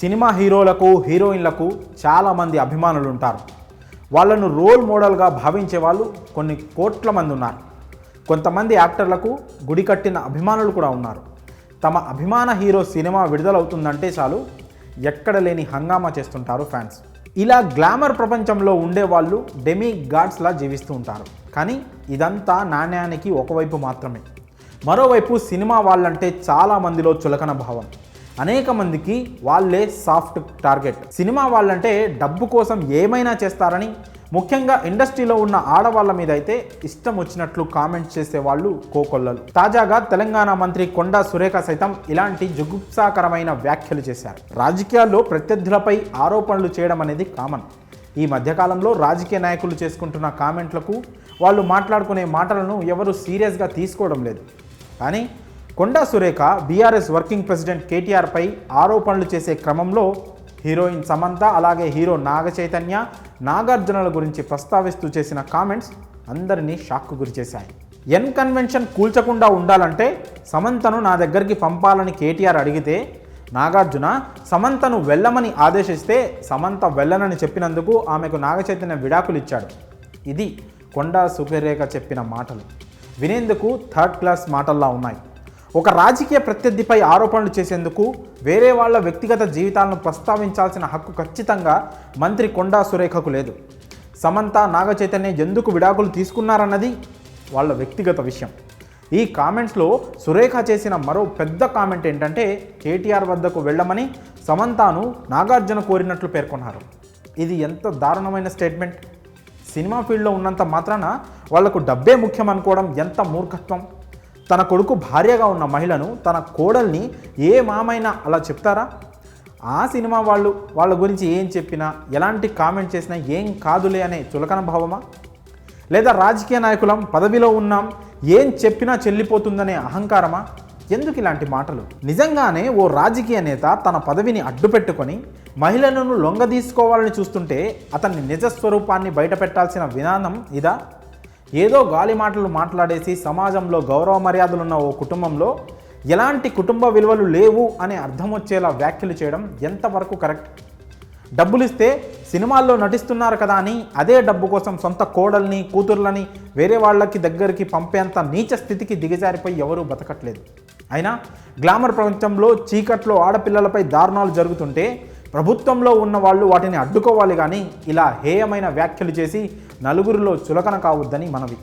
Cinema హీరోలకు హీరోయిన్లకు చాలామంది అభిమానులు ఉంటారు వాళ్ళను రోల్ మోడల్గా భావించే వాళ్ళు కొన్ని కోట్ల మంది ఉన్నారు. కొంతమంది యాక్టర్లకు గుడి కట్టిన అభిమానులు కూడా ఉన్నారు. తమ అభిమాన హీరో సినిమా విడుదలవుతుందంటే చాలు ఎక్కడ లేని హంగామా చేస్తుంటారు ఫ్యాన్స్. ఇలా గ్లామర్ ప్రపంచంలో ఉండే వాళ్ళు డెమీ గాడ్స్లా జీవిస్తూ ఉంటారు. కానీ ఇదంతా నాణ్యానికి ఒకవైపు మాత్రమే. మరోవైపు సినిమా వాళ్ళంటే చాలా మందిలో చులకన భావం. అనేక మందికి వాళ్ళే సాఫ్ట్ టార్గెట్. సినిమా వాళ్ళంటే డబ్బు కోసం ఏమైనా చేస్తారని ముఖ్యంగా ఇండస్ట్రీలో ఉన్న ఆడవాళ్ళ మీద అయితే ఇష్టం వచ్చినట్లు కామెంట్స్ చేసే వాళ్ళు కోకొల్లలు. తాజాగా తెలంగాణ మంత్రి కొండా సురేఖ సైతం ఇలాంటి జుగుప్సాకరమైన వ్యాఖ్యలు చేశారు. రాజకీయాల్లో ప్రత్యర్థులపై ఆరోపణలు చేయడం అనేది కామన్. ఈ మధ్యకాలంలో రాజకీయ నాయకులు చేసుకుంటున్న కామెంట్లకు వాళ్ళు మాట్లాడుకునే మాటలను ఎవరు సీరియస్గా తీసుకోవడం లేదు. కానీ Konda Surekha BRS working president కేటీఆర్పై ఆరోపణలు చేసే క్రమంలో హీరోయిన్ సమంత అలాగే హీరో నాగ చైతన్య నాగార్జునల గురించి ప్రస్తావిస్తూ చేసిన కామెంట్స్ అందరినీ షాక్కు గురిచేశాయి ఎన్ కన్వెన్షన్ కూల్చకుండా ఉండాలంటే సమంతను నా దగ్గరికి పంపాలని కేటీఆర్ అడిగితే నాగార్జున సమంతను వెళ్ళమని ఆదేశిస్తే సమంత వెళ్ళనని చెప్పినందుకు ఆమెకు నాగచైతన్య విడాకులు ఇచ్చాడు. ఇది కొండా సుఖరేఖ చెప్పిన మాటలు. వినేందుకు థర్డ్ క్లాస్ మాటల్లా ఉన్నాయి. ఒక రాజకీయ ప్రత్యర్థిపై ఆరోపణలు చేసేందుకు వేరే వాళ్ళ వ్యక్తిగత జీవితాలను ప్రస్తావించాల్సిన హక్కు ఖచ్చితంగా మంత్రి కొండా సురేఖకు లేదు. సమంత నాగ చైతన్య ఎందుకు విడాకులు తీసుకున్నారన్నది వాళ్ళ వ్యక్తిగత విషయం. ఈ కామెంట్స్లో సురేఖ చేసిన మరో పెద్ద కామెంట్ ఏంటంటే కేటీఆర్ వద్దకు వెళ్ళమని సమంతాను నాగార్జున కోరినట్లు పేర్కొన్నారు. ఇది ఎంత దారుణమైన స్టేట్మెంట్? సినిమా ఫీల్డ్లో ఉన్నంత మాత్రాన వాళ్ళకు డబ్బే ముఖ్యం అనుకోవడం ఎంత మూర్ఖత్వం? తన కొడుకు భార్యగా ఉన్న మహిళను తన కోడల్ని ఏ మామైనా అలా చెప్తారా? ఆ సినిమా వాళ్ళు వాళ్ళ గురించి ఏం చెప్పినా ఎలాంటి కామెంట్ చేసినా ఏం కాదులే అనే చులకన భావమా? లేదా రాజకీయ నాయకులం పదవిలో ఉన్నాం ఏం చెప్పినా చెల్లిపోతుందనే అహంకారమా? ఎందుకు ఇలాంటి మాటలు? నిజంగానే ఓ రాజకీయ నేత తన పదవిని అడ్డుపెట్టుకొని మహిళలను లొంగదీసుకోవాలని చూస్తుంటే అతని నిజస్వరూపాన్ని బయటపెట్టాల్సిన విధానం ఇదా? ఏదో గాలి మాటలు మాట్లాడేసి సమాజంలో గౌరవ మర్యాదలున్న ఓ కుటుంబంలో ఎలాంటి కుటుంబ విలువలు లేవు అనే అర్థం వచ్చేలా వ్యాఖ్యలు చేయడం ఎంతవరకు కరెక్ట్? డబ్బులు ఇస్తే సినిమాల్లో నటిస్తున్నారు కదా అని అదే డబ్బు కోసం సొంత కోడల్ని కూతుర్లని వేరే వాళ్ళకి దగ్గరికి పంపేంత నీచ స్థితికి దిగజారిపోయి ఎవరూ బతకట్లేదు. అయినా గ్లామర్ ప్రపంచంలో చీకట్లో ఆడపిల్లలపై దారుణాలు జరుగుతుంటే ప్రభుత్వంలో ఉన్న వాళ్ళు వాటిని అడ్డుకోవాలి కానీ ఇలా హేయమైన వ్యాఖ్యలు చేసి నలుగురిలో చులకన కావద్దని మనవి.